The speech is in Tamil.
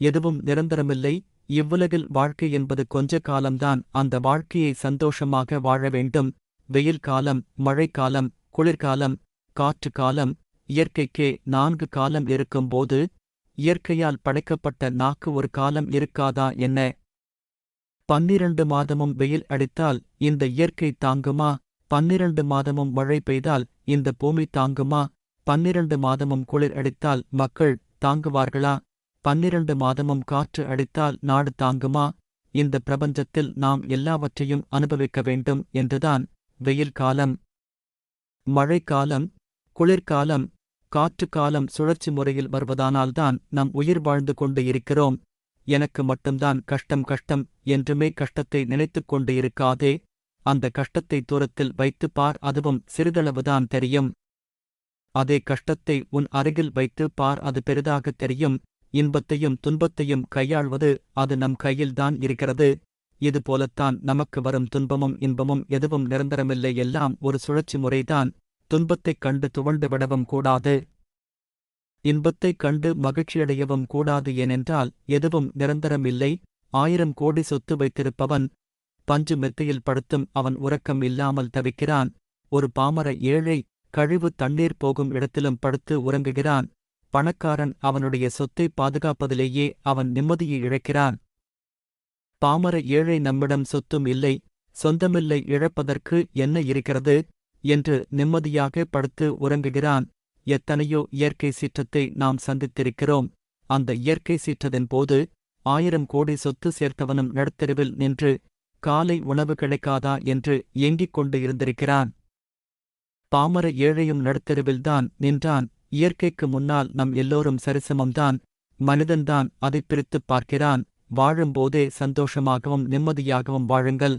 எதுவும் நிரந்தரமில்லை. இவ்வுலகில் வாழ்க்கை என்பது கொஞ்ச காலம்தான். அந்த வாழ்க்கையை சந்தோஷமாக வாழ வேண்டும். வெயில் காலம் மழைக்காலம் குளிர்காலம் காற்று காலம் இயற்கைக்கே நான்கு காலம் இருக்கும்போது இயற்கையால் படைக்கப்பட்ட நாக்கு ஒரு காலம் இருக்காதா என்ன? பன்னிரண்டு மாதமும் வெயில் அடித்தால் இந்த இயற்கை தாங்குமா? பன்னிரண்டு மாதமும் மழை பெய்தால் இந்த பூமி தாங்குமா? பன்னிரண்டு மாதமும் குளிர் அடித்தால் மக்கள் தாங்குவார்களா? பன்னிரண்டு மாதமும் காற்று அடித்தால் நாடு தாங்குமா? இந்த பிரபஞ்சத்தில் நாம் எல்லாவற்றையும் அனுபவிக்க வேண்டும் என்றுதான் வெயில் காலம். மழைக்காலம் குளிர்காலம் காற்று காலம் சுழற்சி முறையில் வருவதானால்தான் நம் உயிர் வாழ்ந்து கொண்டு இருக்கிறோம். எனக்கு மட்டும்தான் கஷ்டம் கஷ்டம் என்றுமே கஷ்டத்தை நினைத்துக் கொண்டு இருக்காதே. அந்த கஷ்டத்தை தூரத்தில் வைத்துப் பார் அதுவும் சிறிதளவுதான் தெரியும். அதே கஷ்டத்தை உன் அருகில் வைத்து பார் அது பெரிதாகத் தெரியும். இன்பத்தையும் துன்பத்தையும் கையாள்வது அது நம் கையில்தான் இருக்கிறது. இதுபோலத்தான் நமக்கு வரும் துன்பமும் இன்பமும் எதுவும் நிரந்தரமில்லை. எல்லாம் ஒரு சுழற்சி முறைதான். துன்பத்தைக் கண்டு துவண்டு விடவும் கூடாது. இன்பத்தைக் கண்டு மகிழ்ச்சியடையவும் கூடாது ஏனென்றால் எதுவும் நிரந்தரமில்லை. ஆயிரம் கோடி சொத்து வைத்திருப்பவன் பஞ்சு மெத்தையில் படுத்தும் அவன் உறக்கம் இல்லாமல் தவிக்கிறான். ஒரு பாமர ஏழை கழிவு தண்ணீர் போகும் இடத்திலும் படுத்து உறங்குகிறான். பணக்காரன் அவனுடைய சொத்தை பாதுகாப்பதிலேயே அவன் நிம்மதியை இழக்கிறான். பாமர ஏழை நம்மிடம் சொத்தும் இல்லை சொந்தமில்லை இழப்பதற்கு என்ன இருக்கிறது? என்று நிம்மதியாக படுத்து உறங்குகிறான். எத்தனையோ இயற்கை சீற்றத்தை நாம் சந்தித்திருக்கிறோம். அந்த இயற்கை சீற்றத்தின் போது ஆயிரம் கோடி சொத்து சேர்த்தவனும் நடுத்தெருவில் நின்று காலை உணவு கிடைக்காதா என்று ஏங்கிக் கொண்டு இருந்திருக்கிறான். பாமர ஏழையும் நடுத்தெருவில்தான் நின்றான். இயற்கைக்கு முன்னால் நம் எல்லோரும் சரிசமம்தான் மனிதன்தான் அதைப் பிரித்துப் பார்க்கிறான். வாழும்போதே சந்தோஷமாகவும் நிம்மதியாகவும் வாழுங்கள்.